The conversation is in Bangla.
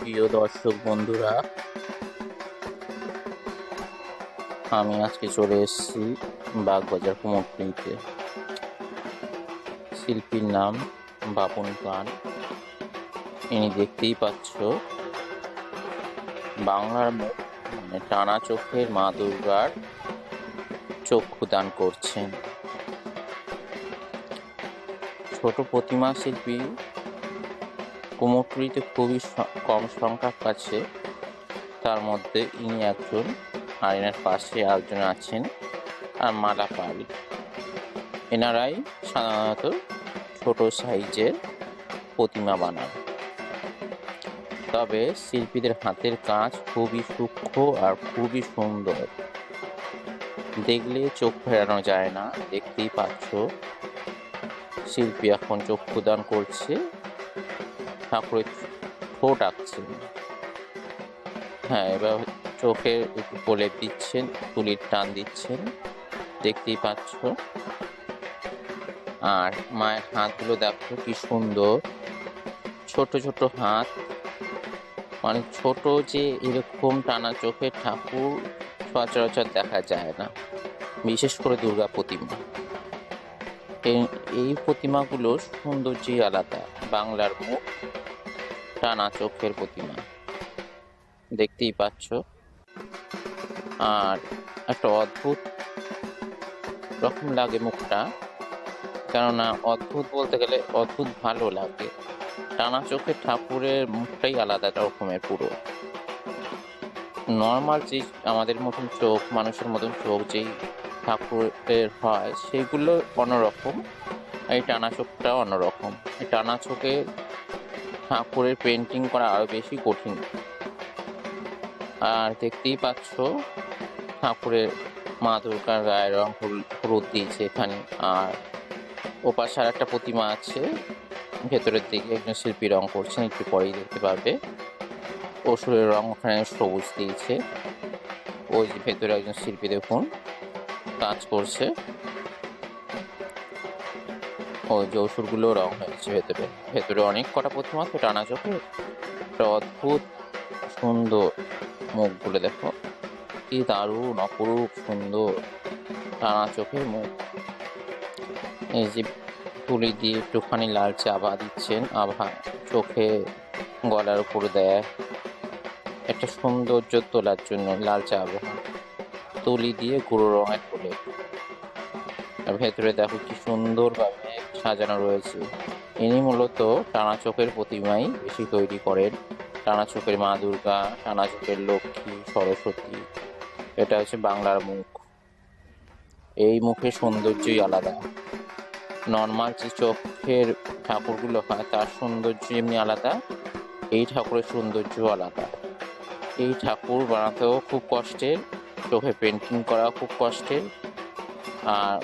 প্রিয় দর্শক বন্ধুরা, আমি আজকে চলে এসেছি বাগবাজার কুমোরটুলিতে শিল্পীর নাম বাপন পান ইনি দেখতেই পাচ্ছ বাংলার মানে টানা চোখের মা দুর্গার চক্ষু দান করছেন। ছোট প্রতিমা শিল্পী কুমোরটুলিতে খুবই কম সংখ্যক আছে। তার মধ্যে ইনি একজন আর এনার পাশে একজন আছেন আর মালা পাল এনারাই সাধারণত ছোট সাইজের প্রতিমা বানান। তবে শিল্পীদের হাতের কাজ খুবই সূক্ষ্ম আর খুবই সুন্দর। দেখলে চোখ ফেরানো যায় না, দেখতেই পাচ্ছ শিল্পী এখন চক্ষুদান করছে। ঠাকুরের ঠোঁট আঁকছেন। হ্যাঁ এবার চোখে একটু প্রলেপ দিচ্ছেন, তুলির টান দিচ্ছেন। দেখতেই পাচ্ছ। আর মায়ের হাতগুলো দেখো কি সুন্দর। ছোট ছোট হাত। মানে ছোট যে এরকম টানা চোখে ঠাকুর সচরাচর দেখা যায় না। বিশেষ করে দুর্গা প্রতিমা। এই- প্রতিমাগুলোর সৌন্দর্যই আলাদা। বাংলার মুখ টানা চোখের প্রতিমা। দেখতেই পাচ্ছ। আর একটা অদ্ভুত রকম লাগে মুখটা। কেননা অদ্ভুত বলতে গেলে অদ্ভুত ভালো লাগে। টানা চোখের ঠাকুরের মুখটাই আলাদা রকমের পুরো। নর্মাল যে আমাদের মতন চোখ, মানুষের মতন চোখ যেই ঠাকুরের হয়, সেগুলো অন্যরকম। এই টানা চোখটাও অন্যরকম। এই টানা চোখে ঠাকুরের পেন্টিং করা আরও বেশি কঠিন। আর দেখতেই পাচ্ছ ঠাকুরের মা দুর্গার গায়ের রং হল- হলুদ দিয়েছে এখানে। আর ওপাশে আর একটা প্রতিমা আছে, ভেতরের দিকে একজন শিল্পী রং করছেন, একটু পরেই দেখতে পারবে অসুরের রং ওখানে সবুজ দিয়েছে। ওই ভেতরে একজন শিল্পী দেখুন, কাজ করছে। ওই যে অসুরগুলো রং হয়েছে ভেতরে। ভেতরে অনেক কটা প্রতিমা তো টানা চোখে। একটা অদ্ভুত, সুন্দর মুখগুলো দেখো। কি দারুণ, অপরূপ, সুন্দর। টানা চোখের মুখ। এই যে তুলি দিয়ে একটুখানি লালচে আভা দিচ্ছেন, আভা চোখে গলার উপর দেয়। একটা সৌন্দর্য তোলার জন্য লালচে আবহাওয়া তুলি দিয়ে গুঁড়ো রঙের আর ভেতরে দেখো কি সুন্দরভাবে সাজানো রয়েছে। ইনি মূলত টানা চোখের প্রতিমাই বেশি তৈরি করেন। টানা চোখের মা দুর্গা, টানা চোখের লক্ষ্মী, সরস্বতী। এটা হচ্ছে বাংলার মুখ। এই মুখের সৌন্দর্যই আলাদা। নর্মাল যে চোখের ঠাকুরগুলো হয়, তার সৌন্দর্য এমনি আলাদা, এই ঠাকুরের সৌন্দর্য আলাদা। এই ঠাকুর বানাতেও খুব কষ্টের, চোখে পেন্টিং করা খুব কষ্টের। আর